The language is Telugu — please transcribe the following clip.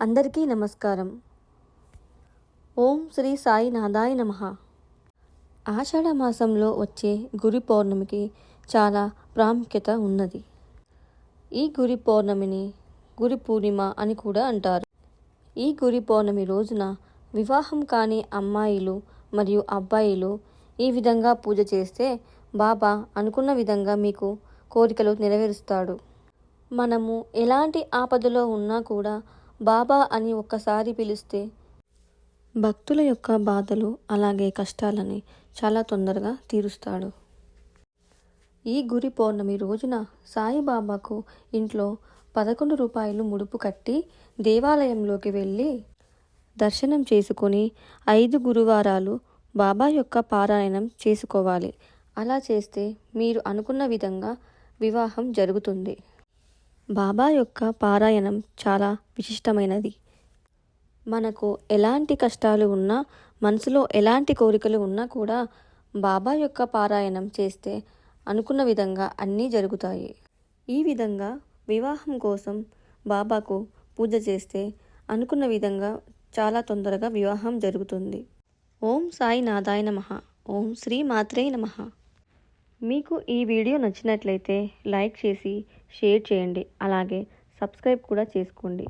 అందరికీ నమస్కారం. ఓం శ్రీ సాయి నాదాయ నమ. ఆషాఢ మాసంలో వచ్చే గురి పౌర్ణమికి చాలా ప్రాముఖ్యత ఉన్నది. ఈ గురి పౌర్ణమిని గురి పూర్ణిమ అని కూడా అంటారు. ఈ గురి పౌర్ణమి రోజున వివాహం కాని అమ్మాయిలు మరియు అబ్బాయిలు ఈ విధంగా పూజ చేస్తే బాబా అనుకున్న విధంగా మీకు కోరికలు నెరవేరుస్తాడు. మనము ఎలాంటి ఆపదలో ఉన్నా కూడా బాబా అని ఒక్కసారి పిలిస్తే. భక్తుల యొక్క బాధలు అలాగే కష్టాలని చాలా తొందరగా తీరుస్తాడు. ఈ గురి పౌర్ణమి రోజున సాయిబాబాకు ఇంట్లో పదకొండు రూపాయలు ముడుపు కట్టి దేవాలయంలోకి వెళ్ళి దర్శనం చేసుకొని ఐదు గురువారాలు బాబా యొక్క పారాయణం చేసుకోవాలి. అలా చేస్తే మీరు అనుకున్న విధంగా వివాహం జరుగుతుంది. బాబా యొక్క పారాయణం చాలా విశిష్టమైనది. మనకు ఎలాంటి కష్టాలు ఉన్నా మనసులో ఎలాంటి కోరికలు ఉన్నా కూడా బాబా యొక్క పారాయణం చేస్తే అనుకున్న విధంగా అన్నీ జరుగుతాయి. ఈ విధంగా వివాహం కోసం బాబాకు పూజ చేస్తే అనుకున్న విధంగా చాలా తొందరగా వివాహం జరుగుతుంది. ఓం సాయి నాదాయ నమ. ఓం శ్రీ మాత్రే నమ. మీకు ఈ వీడియో నచ్చినట్లయితే లైక్ చేసి షేర్ చేయండి. అలాగే సబ్స్క్రైబ్ కూడా చేసుకోండి.